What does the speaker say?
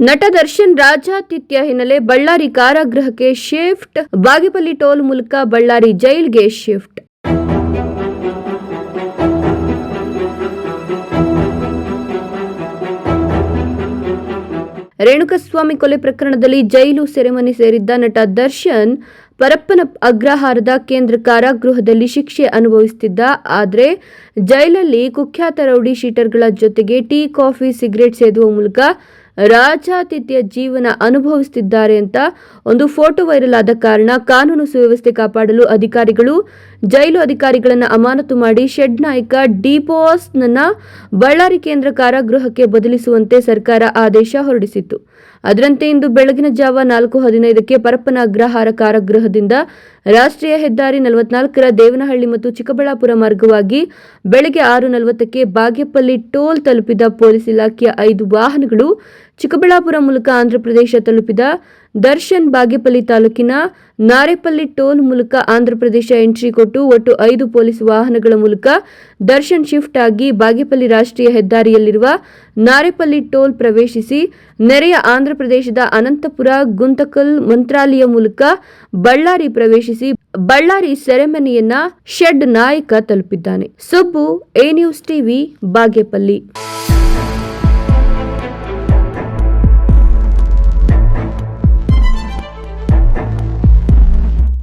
ನಟ ದರ್ಶನ್ ರಾಜಾತಿಥ್ಯ ಹಿನ್ನೆಲೆ ಬಳ್ಳಾರಿ ಕಾರಾಗೃಹಕ್ಕೆ ಶಿಫ್ಟ್, ಬಾಗೇಪಲ್ಲಿ ಟೋಲ್ ಮೂಲಕ ಬಳ್ಳಾರಿ ಜೈಲ್ಗೆ ಶಿಫ್ಟ್. ರೇಣುಕಸ್ವಾಮಿ ಕೊಲೆ ಪ್ರಕರಣದಲ್ಲಿ ಜೈಲು ಸೆರೆಮನೆ ಸೇರಿದ್ದ ನಟ ದರ್ಶನ್ ಪರಪ್ಪನ ಅಗ್ರಹಾರದ ಕೇಂದ್ರ ಕಾರಾಗೃಹದಲ್ಲಿ ಶಿಕ್ಷೆ ಅನುಭವಿಸುತ್ತಿದ್ದ ಆದರೆ ಜೈಲಲ್ಲಿ ಕುಖ್ಯಾತ ರೌಡಿ ಶೀಟರ್ಗಳ ಜೊತೆಗೆ ಟೀ, ಕಾಫಿ, ಸಿಗರೇಟ್ ಸೇದುವ ಮೂಲಕ ರಾಜಾತಿಥ್ಯ ಜೀವನ ಅನುಭವಿಸುತ್ತಿದ್ದಾರೆ ಅಂತ ಒಂದು ಫೋಟೋ ವೈರಲ್ ಆದ ಕಾರಣ ಕಾನೂನು ಸುವ್ಯವಸ್ಥೆ ಕಾಪಾಡಲು ಅಧಿಕಾರಿಗಳು, ಜೈಲು ಅಧಿಕಾರಿಗಳನ್ನು ಅಮಾನತು ಮಾಡಿ ಶೆಡ್ ನಾಯಕ ಡಿಪೋಸ್ನನ್ನ ಬಳ್ಳಾರಿ ಕೇಂದ್ರ ಕಾರಾಗೃಹಕ್ಕೆ ಬದಲಿಸುವಂತೆ ಸರ್ಕಾರ ಆದೇಶ ಹೊರಡಿಸಿತ್ತು. ಅದರಂತೆ ಇಂದು ಬೆಳಗಿನ ಜಾವ ನಾಲ್ಕು ಹದಿನೈದಕ್ಕೆ ಪರಪ್ಪನ ಅಗ್ರಹಾರ ಕಾರಾಗೃಹದಿಂದ ರಾಷ್ಟ್ರೀಯ ಹೆದ್ದಾರಿ ನಲವತ್ನಾಲ್ಕರ ದೇವನಹಳ್ಳಿ ಮತ್ತು ಚಿಕ್ಕಬಳ್ಳಾಪುರ ಮಾರ್ಗವಾಗಿ ಬೆಳಗ್ಗೆ ಆರು ನಲವತ್ತಕ್ಕೆ ಬಾಗೇಪಲ್ಲಿ ಟೋಲ್ ತಲುಪಿದ ಪೊಲೀಸ್ ಇಲಾಖೆಯ ಐದು ವಾಹನಗಳು ಚಿಕ್ಕಬಳ್ಳಾಪುರ ಮೂಲಕ ಆಂಧ್ರಪ್ರದೇಶ ತಲುಪಿದ ದರ್ಶನ್ ಬಾಗೇಪಲ್ಲಿ ತಾಲೂಕಿನ ನಾರೇಪಲ್ಲಿ ಟೋಲ್ ಮೂಲಕ ಆಂಧ್ರಪ್ರದೇಶ ಎಂಟ್ರಿ ಕೊಟ್ಟು ಒಟ್ಟು ಐದು ಪೊಲೀಸ್ ವಾಹನಗಳ ಮೂಲಕ ದರ್ಶನ್ ಶಿಫ್ಟ್ ಆಗಿ ಬಾಗೇಪಲ್ಲಿ ರಾಷ್ಟ್ರೀಯ ಹೆದ್ದಾರಿಯಲ್ಲಿರುವ ನಾರೇಪಲ್ಲಿ ಟೋಲ್ ಪ್ರವೇಶಿಸಿ ನೆರೆಯ ಆಂಧ್ರಪ್ರದೇಶದ ಅನಂತಪುರ, ಗುಂತಕಲ್ ಮಂತ್ರಾಲಯ ಮೂಲಕ ಬಳ್ಳಾರಿ ಪ್ರವೇಶಿಸಿ ಬಳ್ಳಾರಿ ಸೆರೆಮನೆಯನ್ನ ಶೆಡ್ ನಾಯಕ ತಲುಪಿದ್ದಾನೆ. ಸೊಬ್ಬು ಎ ನ್ಯೂಸ್ ಟಿವಿ, ಬಾಗೇಪಲ್ಲಿ.